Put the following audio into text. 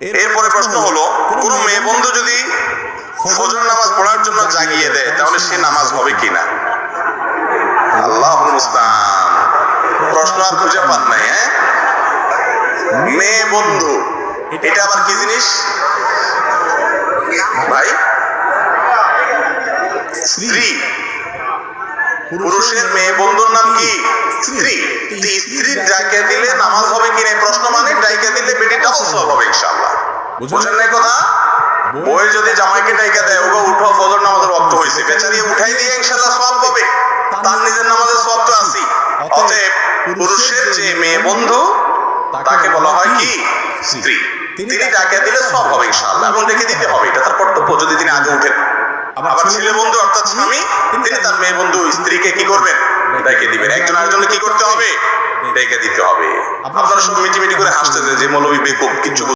এরপরে প্রশ্ন হলো কোন মেয়ে বন্ধু যদি ফজর নামাজ পড়ার জন্য জাগিয়ে দেয় তাহলে সে নামাজ হবে কিনা? আল্লাহ মুস্তান প্রশ্ন আর খুঁজে পান নাই হ্যাঁ? মেয়ে বন্ধু এটা আবার কি জিনিস? ভাই? স্ত্রী। পুরুষের মেয়ে বন্ধুর নাম কি? স্ত্রী। তো স্ত্রী ডাকে দিলে নামাজ হবে কিনা প্রশ্ন মানে ডাইকে দিলে বেটিটাও সব হবে ইনশাআল্লাহ বুঝেন কথা? বই যদি জামাইকে ডাইকে দেয় ওগো উঠো ফজর নামাজের ওয়াক্ত হয়েছে বেচারি উঠাই দিয়ে ইনশাআল্লাহ সব হবে তার নিজের নামাজের সব তো আছি। অতএব পুরুষের যে মেয়ে বন্ধু তাকে বলা হয় কি? স্ত্রী। তিনি ডাকে দিলে সব হবে ইনশাআল্লাহ এবং ডেকে দিতে হবে। এটা তার কর্তব্য যদি তিনি আগে উঠেন। আবার ছেলে বন্ধু অর্থাৎ স্বামী তিনি তার মেয়ে বন্ধু স্ত্রীকে কি করবেন? ডেকে দিবেন। একজন আরেকজনকে কি করতে হবে? ডেকে দিতে হবে। আপনারা সব মিটি মিটি করে হাসতেছে যে মৌলবী বেকুব কিছু